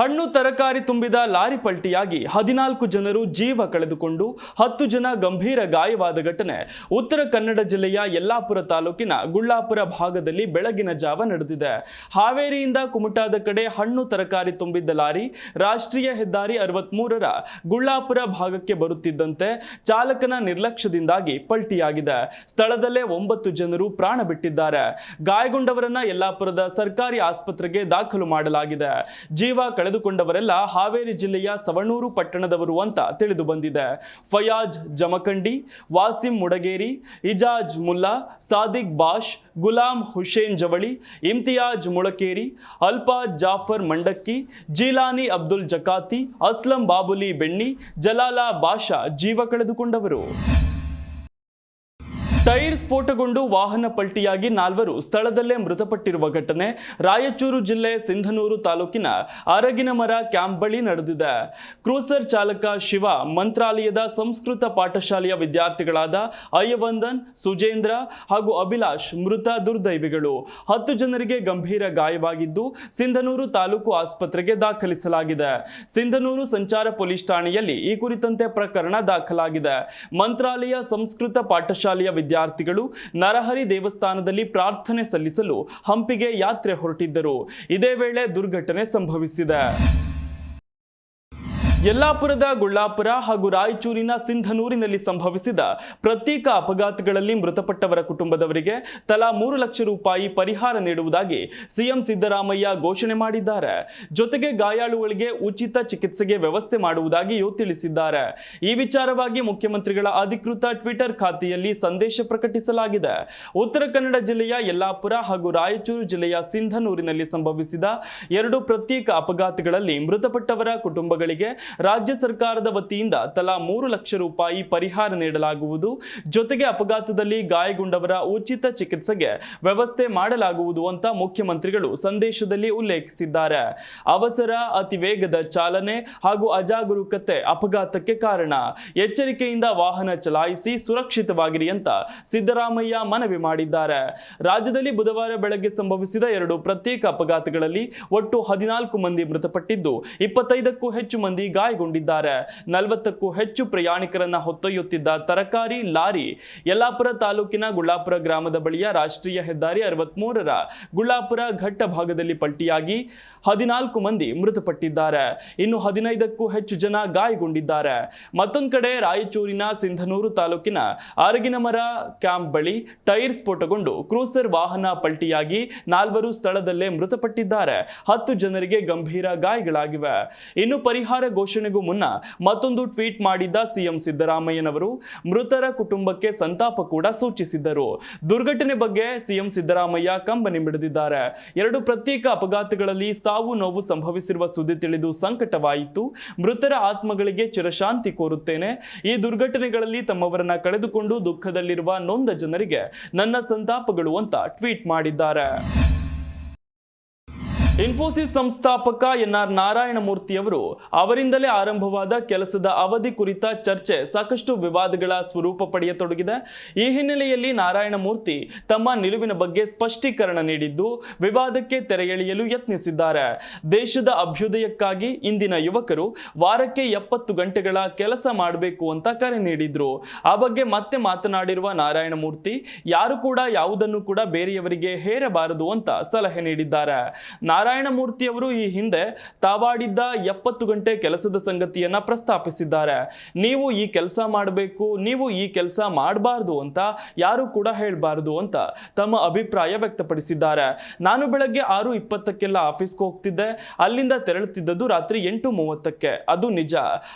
ಹಣ್ಣು ತರಕಾರಿ ತುಂಬಿದ ಲಾರಿ ಪಲ್ಟಿಯಾಗಿ ಹದಿನಾಲ್ಕು ಜನರು ಜೀವ ಕಳೆದುಕೊಂಡು ಹತ್ತು ಜನ ಗಂಭೀರ ಗಾಯವಾದ ಘಟನೆ. ಉತ್ತರ ಕನ್ನಡ ಜಿಲ್ಲೆಯ ಯಲ್ಲಾಪುರ ತಾಲೂಕಿನ ಗುಳ್ಳಾಪುರ ಭಾಗದಲ್ಲಿ ಬೆಳಗಿನ ಜಾವ ನಡೆದಿದೆ. ಹಾವೇರಿಯಿಂದ ಕುಮಟಾದ ಕಡೆ ಹಣ್ಣು ತರಕಾರಿ ತುಂಬಿದ್ದ ಲಾರಿ ರಾಷ್ಟ್ರೀಯ ಹೆದ್ದಾರಿ ಅರವತ್ಮೂರರ ಗುಳ್ಳಾಪುರ ಭಾಗಕ್ಕೆ ಬರುತ್ತಿದ್ದಂತೆ ಚಾಲಕನ ನಿರ್ಲಕ್ಷ್ಯದಿಂದಾಗಿ ಪಲ್ಟಿಯಾಗಿದೆ. ಸ್ಥಳದಲ್ಲೇ ಒಂಬತ್ತು ಜನರು ಪ್ರಾಣ ಬಿಟ್ಟಿದ್ದಾರೆ. ಗಾಯಗೊಂಡವರನ್ನ ಯಲ್ಲಾಪುರದ ಸರ್ಕಾರಿ ಆಸ್ಪತ್ರೆಗೆ ದಾಖಲು ಮಾಡಲಾಗಿದೆ. ಜೀವ ಕಳೆದುಕೊಂಡವರೆಲ್ಲ ಹಾವೇರಿ ಜಿಲ್ಲೆಯ ಸವಣೂರು ಪಟ್ಟಣದವರು ಅಂತ ತಿಳಿದು ಬಂದಿದೆ. ಫಯಾಜ್ ಜಮಖಂಡಿ, ವಾಸಿಂ ಮುಡಗೇರಿ, ಇಜಾಜ್ ಮುಲ್ಲಾ, ಸಾದಿಕ್ ಬಾಷ್, ಗುಲಾಂ ಹುಸೇನ್ ಜವಳಿ, ಇಮ್ತಿಯಾಜ್ ಮುಳಕೇರಿ ಅಲ್ಪಾಜ್ ಜಾಫರ್ ಮಂಡಕ್ಕಿ, ಜೀಲಾನಿ ಅಬ್ದುಲ್ ಜಕಾತಿ, ಅಸ್ಲಂ ಬಾಬುಲಿ ಬೆಣ್ಣಿ, ಜಲಾಲಾ ಬಾಷಾ ಜೀವ ಕಳೆದುಕೊಂಡವರು. ಟೈರ್ ಸ್ಫೋಟಗೊಂಡು ವಾಹನ ಪಲ್ಟಿಯಾಗಿ ನಾಲ್ವರು ಸ್ಥಳದಲ್ಲೇ ಮೃತಪಟ್ಟಿರುವ ಘಟನೆ ರಾಯಚೂರು ಜಿಲ್ಲೆ ಸಿಂಧನೂರು ತಾಲೂಕಿನ ಅರಗಿನ ಮರ ಕ್ಯಾಂಪ್ ಬಳಿ ನಡೆದಿದೆ. ಕ್ರೂಸರ್ ಚಾಲಕ ಶಿವ, ಮಂತ್ರಾಲಯದ ಸಂಸ್ಕೃತ ಪಾಠಶಾಲೆಯ ವಿದ್ಯಾರ್ಥಿಗಳಾದ ಅಯ್ಯವಂದನ್, ಸುಜೇಂದ್ರ ಹಾಗೂ ಅಭಿಲಾಷ್ ಮೃತ ದುರ್ದೈವಿಗಳು. ಹತ್ತು ಜನರಿಗೆ ಗಂಭೀರ ಗಾಯವಾಗಿದ್ದು, ಸಿಂಧನೂರು ತಾಲೂಕು ಆಸ್ಪತ್ರೆಗೆ ದಾಖಲಿಸಲಾಗಿದೆ. ಸಿಂಧನೂರು ಸಂಚಾರ ಪೊಲೀಸ್ ಠಾಣೆಯಲ್ಲಿ ಈ ಕುರಿತಂತೆ ಪ್ರಕರಣ ದಾಖಲಾಗಿದೆ. ಮಂತ್ರಾಲಯ ಸಂಸ್ಕೃತ ಪಾಠಶಾಲೆಯ ವಿದ್ಯಾರ್ಥಿಗಳು ನರಹರಿ ದೇವಸ್ಥಾನದಲ್ಲಿ ಪ್ರಾರ್ಥನೆ ಸಲ್ಲಿಸಲು ಹಂಪಿಗೆ ಯಾತ್ರೆ ಹೊರಟಿದ್ದರು. ಇದೇ ವೇಳೆ ದುರ್ಘಟನೆ ಸಂಭವಿಸಿದೆ. ಯಲ್ಲಾಪುರದ ಗುಳ್ಳಾಪುರ ಹಾಗೂ ರಾಯಚೂರಿನ ಸಿಂಧನೂರಿನಲ್ಲಿ ಸಂಭವಿಸಿದ ಪ್ರತ್ಯೇಕ ಅಪಘಾತಗಳಲ್ಲಿ ಮೃತಪಟ್ಟವರ ಕುಟುಂಬದವರಿಗೆ ತಲಾ ಮೂರು ಲಕ್ಷ ರೂಪಾಯಿ ಪರಿಹಾರ ನೀಡುವುದಾಗಿ ಸಿಎಂ ಸಿದ್ದರಾಮಯ್ಯ ಘೋಷಣೆ ಮಾಡಿದ್ದಾರೆ. ಜೊತೆಗೆ ಗಾಯಾಳುಗಳಿಗೆ ಉಚಿತ ಚಿಕಿತ್ಸೆಗೆ ವ್ಯವಸ್ಥೆ ಮಾಡುವುದಾಗಿಯೂ ತಿಳಿಸಿದ್ದಾರೆ. ಈ ವಿಚಾರವಾಗಿ ಮುಖ್ಯಮಂತ್ರಿಗಳ ಅಧಿಕೃತ ಟ್ವಿಟರ್ ಖಾತೆಯಲ್ಲಿ ಸಂದೇಶ ಪ್ರಕಟಿಸಲಾಗಿದೆ. ಉತ್ತರ ಕನ್ನಡ ಜಿಲ್ಲೆಯ ಯಲ್ಲಾಪುರ ಹಾಗೂ ರಾಯಚೂರು ಜಿಲ್ಲೆಯ ಸಿಂಧನೂರಿನಲ್ಲಿ ಸಂಭವಿಸಿದ ಎರಡು ಪ್ರತ್ಯೇಕ ಅಪಘಾತಗಳಲ್ಲಿ ಮೃತಪಟ್ಟವರ ಕುಟುಂಬಗಳಿಗೆ ರಾಜ್ಯ ಸರ್ಕಾರದ ವತಿಯಿಂದ ತಲಾ ಮೂರು ಲಕ್ಷ ರೂಪಾಯಿ ಪರಿಹಾರ ನೀಡಲಾಗುವುದು. ಜೊತೆಗೆ ಅಪಘಾತದಲ್ಲಿ ಗಾಯಗೊಂಡವರ ಉಚಿತ ಚಿಕಿತ್ಸೆಗೆ ವ್ಯವಸ್ಥೆ ಮಾಡಲಾಗುವುದು ಅಂತ ಮುಖ್ಯಮಂತ್ರಿಗಳು ಸಂದೇಶದಲ್ಲಿ ಉಲ್ಲೇಖಿಸಿದ್ದಾರೆ. ಅವಸರ ಅತಿ ವೇಗದ ಚಾಲನೆ ಹಾಗೂ ಅಜಾಗರೂಕತೆ ಅಪಘಾತಕ್ಕೆ ಕಾರಣ. ಎಚ್ಚರಿಕೆಯಿಂದ ವಾಹನ ಚಲಾಯಿಸಿ ಸುರಕ್ಷಿತವಾಗಿರಿ ಅಂತ ಸಿದ್ದರಾಮಯ್ಯ ಮನವಿ ಮಾಡಿದ್ದಾರೆ. ರಾಜ್ಯದಲ್ಲಿ ಬುಧವಾರ ಬೆಳಗ್ಗೆ ಸಂಭವಿಸಿದ ಎರಡು ಪ್ರತ್ಯೇಕ ಅಪಘಾತಗಳಲ್ಲಿ ಒಟ್ಟು ಹದಿನಾಲ್ಕು ಮಂದಿ ಮೃತಪಟ್ಟಿದ್ದು, ಇಪ್ಪತ್ತೈದಕ್ಕೂ ಹೆಚ್ಚು ಮಂದಿ ಗಾಯಗೊಂಡಿದ್ದಾರೆ ನಲವತ್ತಕ್ಕೂ ಹೆಚ್ಚು ಪ್ರಯಾಣಿಕರನ್ನ ಹೊತ್ತೊಯ್ಯುತ್ತಿದ್ದ ತರಕಾರಿ ಲಾರಿ ಯಲ್ಲಾಪುರ ತಾಲೂಕಿನ ಗುಳ್ಳಾಪುರ ಗ್ರಾಮದ ಬಳಿಯ ರಾಷ್ಟ್ರೀಯ ಹೆದ್ದಾರಿ ಅರವತ್ಮೂರರ ಗುಳ್ಳಾಪುರ ಘಟ್ಟ ಭಾಗದಲ್ಲಿ ಪಲ್ಟಿಯಾಗಿ ಹದಿನಾಲ್ಕು ಮಂದಿ ಮೃತಪಟ್ಟಿದ್ದಾರೆ. ಇನ್ನು ಹದಿನೈದಕ್ಕೂ ಹೆಚ್ಚು ಜನ ಗಾಯಗೊಂಡಿದ್ದಾರೆ. ಮತ್ತೊಂದು ಕಡೆ ರಾಯಚೂರಿನ ಸಿಂಧನೂರು ತಾಲೂಕಿನ ಅರಗಿನಮರ ಕ್ಯಾಂಪ್ ಬಳಿ ಟೈರ್ ಸ್ಫೋಟಗೊಂಡು ಕ್ರೂಸರ್ ವಾಹನ ಪಲ್ಟಿಯಾಗಿ ನಾಲ್ವರು ಸ್ಥಳದಲ್ಲೇ ಮೃತಪಟ್ಟಿದ್ದಾರೆ. ಹತ್ತು ಜನರಿಗೆ ಗಂಭೀರ ಗಾಯಗಳಾಗಿವೆ. ಇನ್ನು ಪರಿಹಾರ ಘೋಷಣೆಗೂ ಮುನ್ನ ಮತ್ತೊಂದು ಟ್ವೀಟ್ ಮಾಡಿದ್ದ ಸಿಎಂ ಸಿದ್ದರಾಮಯ್ಯನವರು, ಮೃತರ ಕುಟುಂಬಕ್ಕೆ ಸಂತಾಪ ಕೂಡ ಸೂಚಿಸಿದ್ದರು. ದುರ್ಘಟನೆ ಬಗ್ಗೆ ಸಿಎಂ ಸಿದ್ದರಾಮಯ್ಯ ಕಂಬನಿ ಮಿಡಿದಿದ್ದಾರೆ. ಎರಡು ಪ್ರತ್ಯೇಕ ಅಪಘಾತಗಳಲ್ಲಿ ಸಾವು ನೋವು ಸಂಭವಿಸಿರುವ ಸುದ್ದಿ ತಿಳಿದು ಸಂಕಟವಾಯಿತು. ಮೃತರ ಆತ್ಮಗಳಿಗೆ ಚಿರಶಾಂತಿ ಕೋರುತ್ತೇನೆ. ಈ ದುರ್ಘಟನೆಗಳಲ್ಲಿ ತಮ್ಮವರನ್ನ ಕಳೆದುಕೊಂಡು ದುಃಖದಲ್ಲಿರುವ ನೊಂದ ಜನರಿಗೆ ನನ್ನ ಸಂತಾಪಗಳು ಅಂತ ಟ್ವೀಟ್ ಮಾಡಿದ್ದಾರೆ. ಇನ್ಫೋಸಿಸ್ ಸಂಸ್ಥಾಪಕ ಎನ್ ಆರ್ ನಾರಾಯಣಮೂರ್ತಿಯವರು ಅವರಿಂದಲೇ ಆರಂಭವಾದ ಕೆಲಸದ ಅವಧಿ ಕುರಿತ ಚರ್ಚೆ ಸಾಕಷ್ಟು ವಿವಾದಗಳ ಸ್ವರೂಪ ಪಡೆಯತೊಡಗಿದೆ. ಈ ಹಿನ್ನೆಲೆಯಲ್ಲಿ ನಾರಾಯಣಮೂರ್ತಿ ತಮ್ಮ ನಿಲುವಿನ ಬಗ್ಗೆ ಸ್ಪಷ್ಟೀಕರಣ ನೀಡಿದ್ದು, ವಿವಾದಕ್ಕೆ ತೆರೆ ಎಳೆಯಲು ಯತ್ನಿಸಿದ್ದಾರೆ. ದೇಶದ ಅಭ್ಯುದಯಕ್ಕಾಗಿ ಇಂದಿನ ಯುವಕರು ವಾರಕ್ಕೆ ಎಪ್ಪತ್ತು ಗಂಟೆಗಳ ಕೆಲಸ ಮಾಡಬೇಕು ಅಂತ ಕರೆ ನೀಡಿದ್ರು. ಆ ಬಗ್ಗೆ ಮತ್ತೆ ಮಾತನಾಡಿರುವ ನಾರಾಯಣಮೂರ್ತಿ, ಯಾರು ಕೂಡ ಯಾವುದನ್ನು ಕೂಡ ಬೇರೆಯವರಿಗೆ ಹೇರಬಾರದು ಅಂತ ಸಲಹೆ ನೀಡಿದ್ದಾರೆ. ನಾರಾಯಣಮೂರ್ತಿ ಅವರು ಈ ಹಿಂದೆ ತಾವಾಡಿದ್ದ ಎಪ್ಪತ್ತು ಗಂಟೆ ಕೆಲಸದ ಸಂಗತಿಯನ್ನ ಪ್ರಸ್ತಾಪಿಸಿದ್ದಾರೆ. ನೀವು ಈ ಕೆಲಸ ಮಾಡಬೇಕು, ನೀವು ಈ ಕೆಲಸ ಮಾಡಬಾರ್ದು ಅಂತ ಯಾರು ಕೂಡ ಹೇಳಬಾರ್ದು ಅಂತ ತಮ್ಮ ಅಭಿಪ್ರಾಯ ವ್ಯಕ್ತಪಡಿಸಿದ್ದಾರೆ. ನಾನು ಬೆಳಗ್ಗೆ ಆರು ಇಪ್ಪತ್ತಕ್ಕೆಲ್ಲ ಆಫೀಸ್ಗೆ ಹೋಗ್ತಿದ್ದೆ. ಅಲ್ಲಿಂದ ತೆರಳುತ್ತಿದ್ದದ್ದು ರಾತ್ರಿ ಎಂಟು ಮೂವತ್ತಕ್ಕೆ. ಅದು ನಿಜ.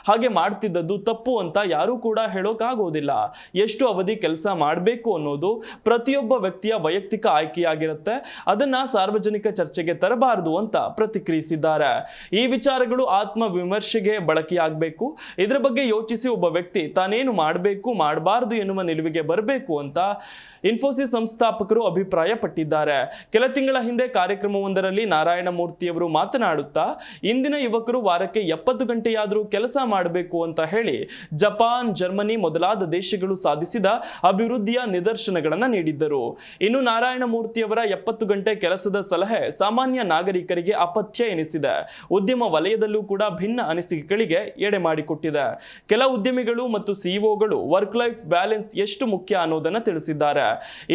ಹಾಗೆ ಮಾಡ್ತಿದ್ದದ್ದು ತಪ್ಪು ಅಂತ ಯಾರೂ ಕೂಡ ಹೇಳೋಕ್ಕಾಗೋದಿಲ್ಲ ಎಷ್ಟು ಅವಧಿ ಕೆಲಸ ಮಾಡಬೇಕು ಅನ್ನೋದು ಪ್ರತಿಯೊಬ್ಬ ವ್ಯಕ್ತಿಯ ವೈಯಕ್ತಿಕ ಆಯ್ಕೆಯಾಗಿರುತ್ತೆ. ಅದನ್ನ ಸಾರ್ವಜನಿಕ ಚರ್ಚೆಗೆ ತರಬಾರದು. ಮಾಡಬಾರದು ಅಂತ ಪ್ರತಿಕ್ರಿಯಿಸಿದ್ದಾರೆ. ಈ ವಿಚಾರಗಳು ಆತ್ಮ ವಿಮರ್ಶೆಗೆ ಬಳಕೆಯಾಗಬೇಕು. ಇದರ ಬಗ್ಗೆ ಯೋಚಿಸಿ ಒಬ್ಬ ವ್ಯಕ್ತಿ ತಾನೇನು ಮಾಡಬೇಕು, ಮಾಡಬಾರದು ಎನ್ನುವ ನಿಲುವಿಗೆ ಬರಬೇಕು ಅಂತ ಇನ್ಫೋಸಿಸ್ ಸಂಸ್ಥಾಪಕರು ಅಭಿಪ್ರಾಯಪಟ್ಟಿದ್ದಾರೆ. ಕೆಲ ತಿಂಗಳ ಹಿಂದೆ ಕಾರ್ಯಕ್ರಮವೊಂದರಲ್ಲಿ ನಾರಾಯಣ ಮೂರ್ತಿಯವರು ಮಾತನಾಡುತ್ತಾ, ಇಂದಿನ ಯುವಕರು ವಾರಕ್ಕೆ ಎಪ್ಪತ್ತು ಗಂಟೆಯಾದರೂ ಕೆಲಸ ಮಾಡಬೇಕು ಅಂತ ಹೇಳಿ, ಜಪಾನ್, ಜರ್ಮನಿ ಮೊದಲಾದ ದೇಶಗಳು ಸಾಧಿಸಿದ ಅಭಿವೃದ್ಧಿಯ ನಿದರ್ಶನಗಳನ್ನು ನೀಡಿದ್ದರು. ಇನ್ನು ನಾರಾಯಣ ಮೂರ್ತಿಯವರ ಎಪ್ಪತ್ತು ಗಂಟೆ ಕೆಲಸದ ಸಲಹೆ ಸಾಮಾನ್ಯ ನಾಗರಿಕರಿಗೆ ಅಪಥ್ಯ ಎನಿಸಿದೆ. ಉದ್ಯಮ ವಲಯದಲ್ಲೂ ಕೂಡ ಭಿನ್ನ ಅನಿಸಿಕೆಗಳಿಗೆ ಎಡೆ ಮಾಡಿಕೊಟ್ಟಿದೆ. ಕೆಲ ಉದ್ಯಮಿಗಳು ಮತ್ತು ಸಿಇಒಗಳು ವರ್ಕ್ ಲೈಫ್ ಬ್ಯಾಲೆನ್ಸ್ ಎಷ್ಟು ಮುಖ್ಯ ಅನ್ನೋದನ್ನ ತಿಳಿಸಿದ್ದಾರೆ.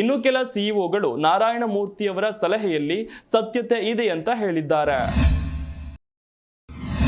ಇನ್ನು ಕೆಲ ಸಿಇಒಗಳು ನಾರಾಯಣ ಮೂರ್ತಿಯವರ ಸಲಹೆಯಲ್ಲಿ ಸತ್ಯತೆ ಇದೆ ಅಂತ ಹೇಳಿದ್ದಾರೆ.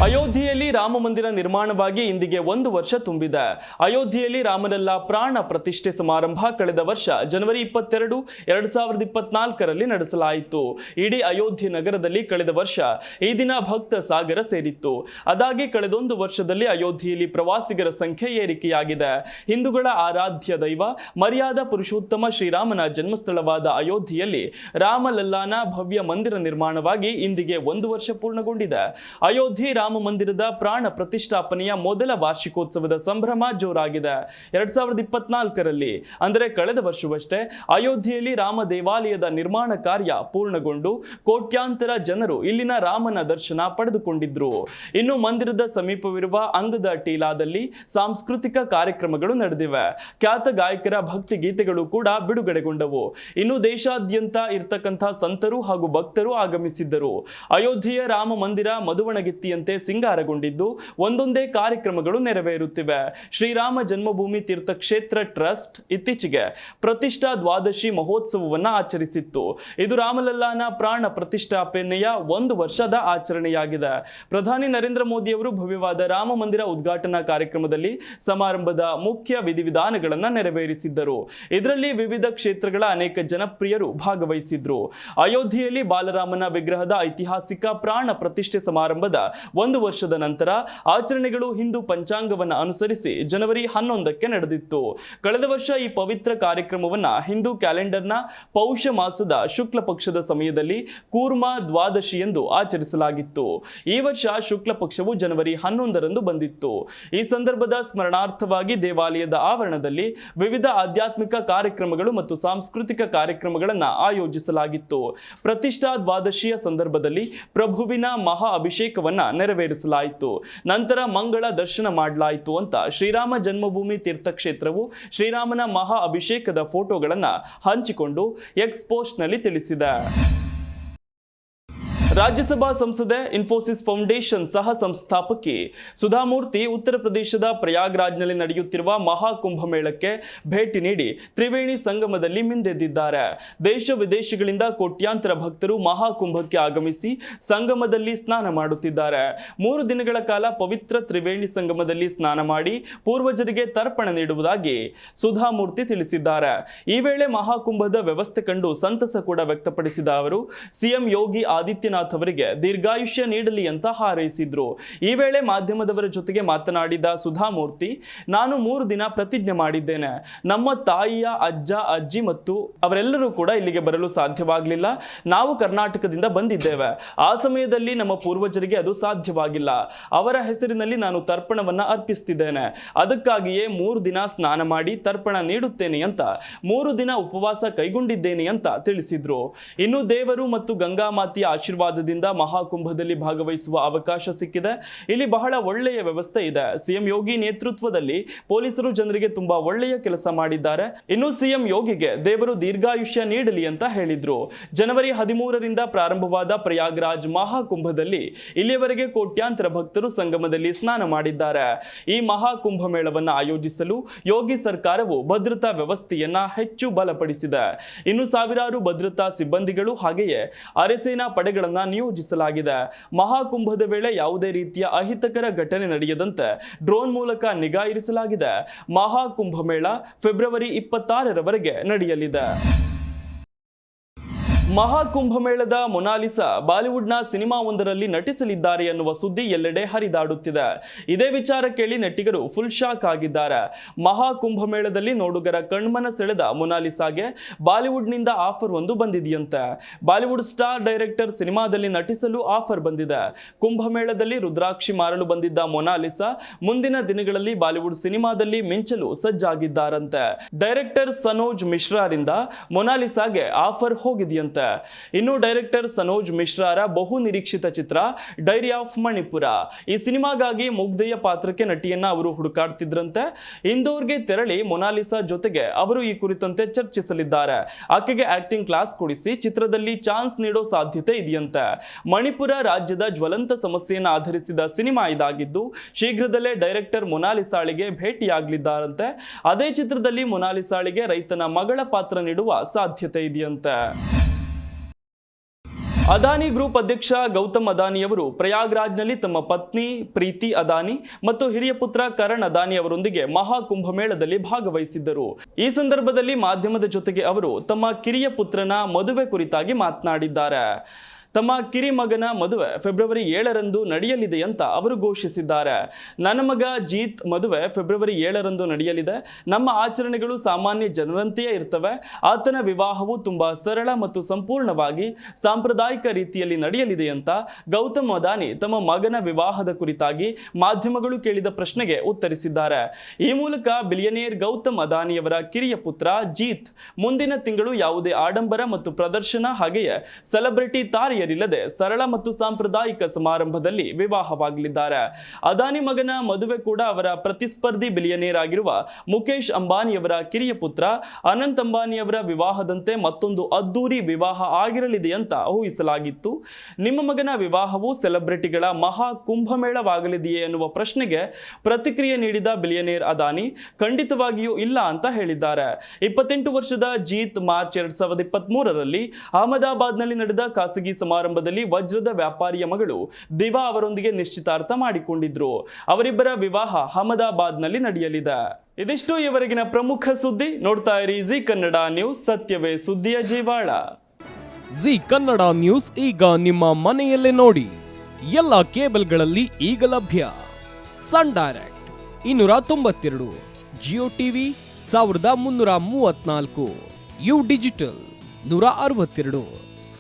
ಅಯೋಧ್ಯೆಯಲ್ಲಿ ರಾಮ ಮಂದಿರ ನಿರ್ಮಾಣವಾಗಿ ಇಂದಿಗೆ ಒಂದು ವರ್ಷ ತುಂಬಿದೆ. ಅಯೋಧ್ಯೆಯಲ್ಲಿ ರಾಮಲಲ್ಲಾ ಪ್ರಾಣ ಪ್ರತಿಷ್ಠೆ ಸಮಾರಂಭ ಕಳೆದ ವರ್ಷ ಜನವರಿ ಇಪ್ಪತ್ತೆರಡು, ಎರಡು ಸಾವಿರದ ಇಪ್ಪತ್ನಾಲ್ಕರಲ್ಲಿ ನಡೆಸಲಾಯಿತು. ಇಡೀ ಅಯೋಧ್ಯೆ ನಗರದಲ್ಲಿ ಕಳೆದ ವರ್ಷ ಈ ದಿನ ಭಕ್ತ ಸಾಗರ ಸೇರಿತ್ತು. ಅದಾಗಿ ಕಳೆದೊಂದು ವರ್ಷದಲ್ಲಿ ಅಯೋಧ್ಯೆಯಲ್ಲಿ ಪ್ರವಾಸಿಗರ ಸಂಖ್ಯೆ ಏರಿಕೆಯಾಗಿದೆ. ಹಿಂದೂಗಳ ಆರಾಧ್ಯ ದೈವ, ಮರ್ಯಾದ ಪುರುಷೋತ್ತಮ ಶ್ರೀರಾಮನ ಜನ್ಮಸ್ಥಳವಾದ ಅಯೋಧ್ಯೆಯಲ್ಲಿ ರಾಮಲಲ್ಲಾನ ಭವ್ಯ ಮಂದಿರ ನಿರ್ಮಾಣವಾಗಿ ಇಂದಿಗೆ ಒಂದು ವರ್ಷ ಪೂರ್ಣಗೊಂಡಿದೆ. ಅಯೋಧ್ಯೆ ರಾಮ ಮಂದಿರದ ಪ್ರಾಣ ಪ್ರತಿಷ್ಠಾಪನೆಯ ಮೊದಲ ವಾರ್ಷಿಕೋತ್ಸವದ ಸಂಭ್ರಮ ಜೋರಾಗಿದೆ. ಎರಡ್ ಸಾವಿರದ ಇಪ್ಪತ್ನಾಲ್ಕರಲ್ಲಿ, ಅಂದರೆ ಕಳೆದ ವರ್ಷವಷ್ಟೇ, ಅಯೋಧ್ಯೆಯಲ್ಲಿ ರಾಮ ದೇವಾಲಯದ ನಿರ್ಮಾಣ ಕಾರ್ಯ ಪೂರ್ಣಗೊಂಡು ಕೋಟ್ಯಾಂತರ ಜನರು ಇಲ್ಲಿನ ರಾಮನ ದರ್ಶನ ಪಡೆದುಕೊಂಡಿದ್ರು. ಇನ್ನು ಮಂದಿರದ ಸಮೀಪವಿರುವ ಅಂಗದ ಟೀಲಾದಲ್ಲಿ ಸಾಂಸ್ಕೃತಿಕ ಕಾರ್ಯಕ್ರಮಗಳು ನಡೆದಿವೆ. ಖ್ಯಾತ ಗಾಯಕರ ಭಕ್ತಿ ಗೀತೆಗಳು ಕೂಡ ಬಿಡುಗಡೆಗೊಂಡವು. ಇನ್ನು ದೇಶಾದ್ಯಂತ ಇರ್ತಕ್ಕಂಥ ಸಂತರು ಹಾಗೂ ಭಕ್ತರು ಆಗಮಿಸಿದ್ದರು. ಅಯೋಧ್ಯೆಯ ರಾಮ ಮಂದಿರ ಮಧುವಣಗಿತ್ತಿಯಂತೆ ಸಿಂಗಾರಗೊಂಡಿದ್ದು, ಒಂದೊಂದೇ ಕಾರ್ಯಕ್ರಮಗಳು ನೆರವೇರುತ್ತಿವೆ. ಶ್ರೀರಾಮ ಜನ್ಮಭೂಮಿ ತೀರ್ಥಕ್ಷೇತ್ರ ಟ್ರಸ್ಟ್ ಇತ್ತೀಚೆಗೆ ಪ್ರತಿಷ್ಠಾ ದ್ವಾದಶಿ ಮಹೋತ್ಸವವನ್ನು ಆಚರಿಸಿತ್ತು. ಇದು ರಾಮಲಲ್ಲಾನ ಪ್ರಾಣ ಪ್ರತಿಷ್ಠಾಪನೆಯ ಒಂದು ವರ್ಷದ ಆಚರಣೆಯಾಗಿದೆ. ಪ್ರಧಾನಿ ನರೇಂದ್ರ ಮೋದಿ ಅವರು ಭವ್ಯವಾದ ರಾಮ ಮಂದಿರ ಉದ್ಘಾಟನಾ ಕಾರ್ಯಕ್ರಮದಲ್ಲಿ ಸಮಾರಂಭದ ಮುಖ್ಯ ವಿಧಿವಿಧಾನಗಳನ್ನು ನೆರವೇರಿಸಿದ್ದರು. ಇದರಲ್ಲಿ ವಿವಿಧ ಕ್ಷೇತ್ರಗಳ ಅನೇಕ ಜನಪ್ರಿಯರು ಭಾಗವಹಿಸಿದ್ರು. ಅಯೋಧ್ಯೆಯಲ್ಲಿ ಬಾಲರಾಮನ ವಿಗ್ರಹದ ಐತಿಹಾಸಿಕ ಪ್ರಾಣ ಪ್ರತಿಷ್ಠೆ ಸಮಾರಂಭದ ವರ್ಷದ ನಂತರ ಆಚರಣೆಗಳು ಹಿಂದೂ ಪಂಚಾಂಗವನ್ನು ಅನುಸರಿಸಿ ಜನವರಿ ಹನ್ನೊಂದಕ್ಕೆ ನಡೆದಿತ್ತು. ಕಳೆದ ವರ್ಷ ಈ ಪವಿತ್ರ ಕಾರ್ಯಕ್ರಮವನ್ನ ಹಿಂದೂ ಕ್ಯಾಲೆಂಡರ್ನ ಪೌಷ ಮಾಸದ ಶುಕ್ಲ ಪಕ್ಷದ ಸಮಯದಲ್ಲಿ ಕೂರ್ಮ ದ್ವಾದಶಿ ಎಂದು ಆಚರಿಸಲಾಗಿತ್ತು. ಈ ವರ್ಷ ಶುಕ್ಲ ಪಕ್ಷವು ಜನವರಿ ಹನ್ನೊಂದರಂದು ಬಂದಿತ್ತು. ಈ ಸಂದರ್ಭದ ಸ್ಮರಣಾರ್ಥವಾಗಿ ದೇವಾಲಯದ ಆವರಣದಲ್ಲಿ ವಿವಿಧ ಆಧ್ಯಾತ್ಮಿಕ ಕಾರ್ಯಕ್ರಮಗಳು ಮತ್ತು ಸಾಂಸ್ಕೃತಿಕ ಕಾರ್ಯಕ್ರಮಗಳನ್ನು ಆಯೋಜಿಸಲಾಗಿತ್ತು. ಪ್ರತಿಷ್ಠಾ ದ್ವಾದಶಿಯ ಸಂದರ್ಭದಲ್ಲಿ ಪ್ರಭುವಿನ ಮಹಾ ಅಭಿಷೇಕವನ್ನ ನೆರವೇರಿಸಲಾಯಿತು. ನಂತರ ಮಂಗಳ ದರ್ಶನ ಮಾಡಲಾಯಿತು ಅಂತ ಶ್ರೀರಾಮ ಜನ್ಮಭೂಮಿ ತೀರ್ಥಕ್ಷೇತ್ರವು ಶ್ರೀರಾಮನ ಮಹಾ ಅಭಿಷೇಕದ ಫೋಟೋಗಳನ್ನು ಹಂಚಿಕೊಂಡು ಎಕ್ಸ್ ಪೋಸ್ಟ್ನಲ್ಲಿ ತಿಳಿಸಿದೆ. ರಾಜ್ಯಸಭಾ ಸಂಸದೆ ಇನ್ಫೋಸಿಸ್ ಫೌಂಡೇಶನ್ ಸಹ ಸಂಸ್ಥಾಪಕಿ. ಸುಧಾಮೂರ್ತಿ ಉತ್ತರ ಪ್ರದೇಶದ ಪ್ರಯಾಗ್ರಾಜ್ನಲ್ಲಿ ನಡೆಯುತ್ತಿರುವ ಮಹಾಕುಂಭ ಮೇಳಕ್ಕೆ ಭೇಟಿ ನೀಡಿ ತ್ರಿವೇಣಿ ಸಂಗಮದಲ್ಲಿ ಮಿಂದೆದ್ದಿದ್ದಾರೆ. ದೇಶ ವಿದೇಶಗಳಿಂದ ಕೋಟ್ಯಾಂತರ ಭಕ್ತರು ಮಹಾಕುಂಭಕ್ಕೆ ಆಗಮಿಸಿ ಸಂಗಮದಲ್ಲಿ ಸ್ನಾನ ಮಾಡುತ್ತಿದ್ದಾರೆ. ಮೂರು ದಿನಗಳ ಕಾಲ ಪವಿತ್ರ ತ್ರಿವೇಣಿ ಸಂಗಮದಲ್ಲಿ ಸ್ನಾನ ಮಾಡಿ ಪೂರ್ವಜರಿಗೆ ತರ್ಪಣ ನೀಡುವುದಾಗಿ ಸುಧಾಮೂರ್ತಿ ತಿಳಿಸಿದ್ದಾರೆ. ಈ ವೇಳೆ ಮಹಾಕುಂಭದ ವ್ಯವಸ್ಥೆ ಕಂಡು ಸಂತಸ ಕೂಡ ವ್ಯಕ್ತಪಡಿಸಿದ ಅವರು, ಸಿಎಂ ಯೋಗಿ ಆದಿತ್ಯನಾಥ್ ಅವರಿಗೆ ದೀರ್ಘಾಯುಷ್ಯ ನೀಡಲಿ ಅಂತ ಹಾರೈಸಿದ್ರು. ಈ ವೇಳೆ ಮಾಧ್ಯಮದವರ ಜೊತೆಗೆ ಮಾತನಾಡಿದ ಸುಧಾಮೂರ್ತಿ, ನಾನು ಮೂರು ದಿನ ಪ್ರತಿಜ್ಞೆ ಮಾಡಿದ್ದೇನೆ. ನಮ್ಮ ತಾಯಿಯ ಅಜ್ಜ, ಅಜ್ಜಿ ಮತ್ತು ಅವರೆಲ್ಲರೂ ಕೂಡ ಇಲ್ಲಿಗೆ ಬರಲು ಸಾಧ್ಯವಾಗಲಿಲ್ಲ. ನಾವು ಕರ್ನಾಟಕದಿಂದ ಬಂದಿದ್ದೇವೆ. ಆ ಸಮಯದಲ್ಲಿ ನಮ್ಮ ಪೂರ್ವಜರಿಗೆ ಅದು ಸಾಧ್ಯವಾಗಿಲ್ಲ. ಅವರ ಹೆಸರಿನಲ್ಲಿ ನಾನು ತರ್ಪಣವನ್ನ ಅರ್ಪಿಸ್ತಿದ್ದೇನೆ. ಅದಕ್ಕಾಗಿಯೇ ಮೂರು ದಿನ ಸ್ನಾನ ಮಾಡಿ ತರ್ಪಣ ನೀಡುತ್ತೇನೆ ಅಂತ, ಮೂರು ದಿನ ಉಪವಾಸ ಕೈಗೊಂಡಿದ್ದೇನೆ ಅಂತ ತಿಳಿಸಿದ್ರು. ಇನ್ನು ದೇವರು ಮತ್ತು ಗಂಗಾ ಮಾತೆಯ ಆಶೀರ್ವಾದದಿಂದ ಮಹಾಕುಂಭದಲ್ಲಿ ಭಾಗವಹಿಸುವ ಅವಕಾಶ ಸಿಕ್ಕಿದೆ. ಇಲ್ಲಿ ಬಹಳ ಒಳ್ಳೆಯ ವ್ಯವಸ್ಥೆ ಇದೆ. ಸಿಎಂ ಯೋಗಿ ನೇತೃತ್ವದಲ್ಲಿ ಪೊಲೀಸರು ಜನರಿಗೆ ತುಂಬಾ ಒಳ್ಳೆಯ ಕೆಲಸ ಮಾಡಿದ್ದಾರೆ. ಇನ್ನು ಸಿಎಂ ಯೋಗಿಗೆ ದೇವರು ದೀರ್ಘಾಯುಷ್ಯ ನೀಡಲಿ ಅಂತ ಹೇಳಿದ್ರು. ಜನವರಿ ಹದಿಮೂರರಿಂದ ಪ್ರಾರಂಭವಾದ ಪ್ರಯಾಗ್ರಾಜ್ ಮಹಾಕುಂಭದಲ್ಲಿ ಇಲ್ಲಿಯವರೆಗೆ ಕೋಟ್ಯಾಂತರ ಭಕ್ತರು ಸಂಗಮದಲ್ಲಿ ಸ್ನಾನ ಮಾಡಿದ್ದಾರೆ. ಈ ಮಹಾಕುಂಭ ಮೇಳವನ್ನು ಆಯೋಜಿಸಲು ಯೋಗಿ ಸರ್ಕಾರವು ಭದ್ರತಾ ವ್ಯವಸ್ಥೆಯನ್ನ ಹೆಚ್ಚು ಬಲಪಡಿಸಿದೆ. ಇನ್ನು ಸಾವಿರಾರು ಭದ್ರತಾ ಸಿಬ್ಬಂದಿಗಳು ಹಾಗೆಯೇ ಅರೆಸೇನಾ ಪಡೆಗಳನ್ನ ನಿಯೋಜಿಸಲಾಗಿದೆ. ಮಹಾಕುಂಭದ ವೇಳೆ ಯಾವುದೇ ರೀತಿಯ ಅಹಿತಕರ ಘಟನೆ ನಡೆಯದಂತೆ ಡ್ರೋನ್ ಮೂಲಕ ನಿಗಾ ಇರಿಸಲಾಗಿದೆ. ಮಹಾಕುಂಭ ಮೇಳ ಫೆಬ್ರವರಿ ಇಪ್ಪತ್ತಾರರವರೆಗೆ ನಡೆಯಲಿದೆ. ಮಹಾಕುಂಭಮೇಳದ ಮೊನಾಲಿಸಾ ಬಾಲಿವುಡ್ನ ಸಿನಿಮಾವೊಂದರಲ್ಲಿ ನಟಿಸಲಿದ್ದಾರೆ ಎನ್ನುವ ಸುದ್ದಿ ಎಲ್ಲೆಡೆ ಹರಿದಾಡುತ್ತಿದೆ. ಇದೇ ವಿಚಾರ ಕೇಳಿ ನಟಿಗರು ಫುಲ್ ಶಾಕ್ ಆಗಿದ್ದಾರೆ. ಮಹಾಕುಂಭಮೇಳದಲ್ಲಿ ನೋಡುಗರ ಕಣ್ಮನ ಸೆಳೆದ ಮೊನಾಲಿಸಾಗೆ ಬಾಲಿವುಡ್ನಿಂದ ಆಫರ್ ಒಂದು ಬಂದಿದೆಯಂತೆ. ಬಾಲಿವುಡ್ ಸ್ಟಾರ್ ಡೈರೆಕ್ಟರ್ ಸಿನಿಮಾದಲ್ಲಿ ನಟಿಸಲು ಆಫರ್ ಬಂದಿದೆ. ಕುಂಭಮೇಳದಲ್ಲಿ ರುದ್ರಾಕ್ಷಿ ಮಾರಲು ಬಂದಿದ್ದ ಮೊನಾಲಿಸಾ ಮುಂದಿನ ದಿನಗಳಲ್ಲಿ ಬಾಲಿವುಡ್ ಸಿನಿಮಾದಲ್ಲಿ ಮಿಂಚಲು ಸಜ್ಜಾಗಿದ್ದಾರಂತೆ. Director Sanoj ಮಿಶ್ರಾರಿಂದ ಮೊನಾಲಿಸಾಗೆ offer ಹೋಗಿದೆಯಂತೆ. ಇನ್ನು ಡೈರೆಕ್ಟರ್ ಸನೋಜ್ ಮಿಶ್ರಾರ ಬಹು ನಿರೀಕ್ಷಿತ ಚಿತ್ರ, ಡೈರಿ ಆಫ್ ಮಣಿಪುರ. ಈ ಸಿನಿಮಾಗಾಗಿ ಮುಗ್ಧೆಯ ಪಾತ್ರಕ್ಕೆ ನಟಿಯನ್ನ ಅವರು ಹುಡುಕಾಡ್ತಿದ್ರಂತೆ. ಇಂದೋರ್ಗೆ ತೆರಳಿ ಮೊನಾಲಿಸಾ ಜೊತೆಗೆ ಅವರು ಈ ಕುರಿತಂತೆ ಚರ್ಚಿಸಲಿದ್ದಾರೆ. ಆಕೆಗೆ ಆಕ್ಟಿಂಗ್ ಕ್ಲಾಸ್ ಕೊಡಿಸಿ ಚಿತ್ರದಲ್ಲಿ ಚಾನ್ಸ್ ನೀಡೋ ಸಾಧ್ಯತೆ ಇದೆಯಂತೆ. ಮಣಿಪುರ ರಾಜ್ಯದ ಜ್ವಲಂತ ಸಮಸ್ಯೆಯನ್ನು ಆಧರಿಸಿದ ಸಿನಿಮಾ ಇದಾಗಿದ್ದು, ಶೀಘ್ರದಲ್ಲೇ ಡೈರೆಕ್ಟರ್ ಮೊನಾಲಿಸಾಳಿಗೆ ಭೇಟಿಯಾಗಲಿದ್ದಾರಂತೆ. ಅದೇ ಚಿತ್ರದಲ್ಲಿ ಮೊನಾಲಿಸಾಳಿಗೆ ರೈತನ ಮಗಳ ಪಾತ್ರ ನೀಡುವ ಸಾಧ್ಯತೆ ಇದೆಯಂತೆ. ಅದಾನಿ ಗ್ರೂಪ್ ಅಧ್ಯಕ್ಷ ಗೌತಮ್ ಅದಾನಿಯವರು ಪ್ರಯಾಗ್ರಾಜ್ನಲ್ಲಿ ತಮ್ಮ ಪತ್ನಿ ಪ್ರೀತಿ ಅದಾನಿ ಮತ್ತು ಹಿರಿಯ ಪುತ್ರ ಕರಣ್ ಅದಾನಿ ಅವರೊಂದಿಗೆ ಮಹಾ ಕುಂಭಮೇಳದಲ್ಲಿ ಭಾಗವಹಿಸಿದ್ದರು. ಈ ಸಂದರ್ಭದಲ್ಲಿ ಮಾಧ್ಯಮದ ಜೊತೆಗೆ ಅವರು ತಮ್ಮ ಕಿರಿಯ ಪುತ್ರನ ಮದುವೆ ಕುರಿತಾಗಿ ಮಾತನಾಡಿದ್ದಾರೆ. ತಮ್ಮ ಕಿರಿ ಮಗನ ಮದುವೆ ಫೆಬ್ರವರಿ ಏಳರಂದು ನಡೆಯಲಿದೆ ಅಂತ ಅವರು ಘೋಷಿಸಿದ್ದಾರೆ. ನನ್ನ ಮಗ ಜೀತ್ ಮದುವೆ ಫೆಬ್ರವರಿ ಏಳರಂದು ನಡೆಯಲಿದೆ. ನಮ್ಮ ಆಚರಣೆಗಳು ಸಾಮಾನ್ಯ ಜನರಂತೆಯೇ ಇರ್ತವೆ. ಆತನ ವಿವಾಹವು ತುಂಬಾ ಸರಳ ಮತ್ತು ಸಂಪೂರ್ಣವಾಗಿ ಸಾಂಪ್ರದಾಯಿಕ ರೀತಿಯಲ್ಲಿ ನಡೆಯಲಿದೆ ಅಂತ ಗೌತಮ್ ಅದಾನಿ ತಮ್ಮ ಮಗನ ವಿವಾಹದ ಕುರಿತಾಗಿ ಮಾಧ್ಯಮಗಳು ಕೇಳಿದ ಪ್ರಶ್ನೆಗೆ ಉತ್ತರಿಸಿದ್ದಾರೆ. ಈ ಮೂಲಕ ಬಿಲಿಯನೇರ್ ಗೌತಮ್ ಅದಾನಿಯವರ ಕಿರಿಯ ಪುತ್ರ ಜೀತ್ ಮುಂದಿನ ತಿಂಗಳು ಯಾವುದೇ ಆಡಂಬರ ಮತ್ತು ಪ್ರದರ್ಶನ ಹಾಗೆಯೇ ಸೆಲೆಬ್ರಿಟಿ ತಾರೆಯರಿಲ್ಲದೆ ಸರಳ ಮತ್ತು ಸಾಂಪ್ರದಾಯಿಕ ಸಮಾರಂಭದಲ್ಲಿ ವಿವಾಹವಾಗಲಿದ್ದಾರೆ. ಅದಾನಿ ಮಗನ ಮದುವೆ ಕೂಡ ಅವರ ಪ್ರತಿಸ್ಪರ್ಧಿ ಬಿಲಿಯನೇರ್ ಆಗಿರುವ ಮುಖೇಶ್ ಅಂಬಾನಿಯವರ ಕಿರಿಯ ಪುತ್ರ, ಅನಂತ್ ಅಂಬಾನಿಯವರ ವಿವಾಹದಂತೆ ಮತ್ತೊಂದು ಅದ್ದೂರಿ ವಿವಾಹ ಆಗಿರಲಿದೆ ಅಂತ ಊಹಿಸಲಾಗಿತ್ತು. ನಿಮ್ಮ ಮಗನ ವಿವಾಹವು ಸೆಲೆಬ್ರಿಟಿಗಳ ಮಹಾ ಕುಂಭಮೇಳವಾಗಲಿದೆಯೇ ಎನ್ನುವ ಪ್ರಶ್ನೆಗೆ ಪ್ರತಿಕ್ರಿಯೆ ನೀಡಿದ ಬಿಲಿಯನೇರ್ ಅದಾನಿ, ಖಂಡಿತವಾಗಿಯೂ ಇಲ್ಲ ಅಂತ ಹೇಳಿದ್ದಾರೆ. ಇಪ್ಪತ್ತೆಂಟು ವರ್ಷದ ಜೀತ್ ಮಾರ್ಚ್ ಎರಡ್ ಸಾವಿರದ ಇಪ್ಪತ್ತ್ ಮೂರರಲ್ಲಿ ಅಹಮದಾಬಾದ್ನಲ್ಲಿ ನಡೆದ ಖಾಸಗಿ ಸಮಾರಂಭದಲ್ಲಿ ವಜ್ರದ ವ್ಯಾಪಾರಿಯ ಮಗಳು ದಿವಾ ಅವರೊಂದಿಗೆ ನಿಶ್ಚಿತಾರ್ಥ ಮಾಡಿಕೊಂಡಿದ್ರು. ಅವರಿಬ್ಬರ ವಿವಾಹ ಅಹಮದಾಬಾದ್ನಲ್ಲಿ ನಡೆಯಲಿದೆ. ಇದಿಷ್ಟು ಇವರೆಗಿನ ಪ್ರಮುಖ ಸುದ್ದಿ. ನೋಡ್ತಾ ಇರಿ ಜಿ ಕನ್ನಡ ನ್ಯೂಸ್, ಸತ್ಯವೇ ಸುದ್ದಿಯ ಜೀವಾಳ. ಜಿ ಕನ್ನಡ ನ್ಯೂಸ್ ಈಗ ನಿಮ್ಮ ಮನೆಯಲ್ಲೇ ನೋಡಿ. ಎಲ್ಲ ಕೇಬಲ್ಗಳಲ್ಲಿ ಈಗ ಲಭ್ಯ. ಸನ್ ಡೈರೆಕ್ಟ್ ಇನ್ನೂರ ತೊಂಬತ್ತೆರಡು, ಜಿಯೋ ಟಿವಿ ಸಾವಿರದ ಮುನ್ನೂರ ಮೂವತ್ನಾಲ್ಕು ಯು ಡಿಜಿಟಲ್ ನೂರ ಅರವತ್ತೆರಡು.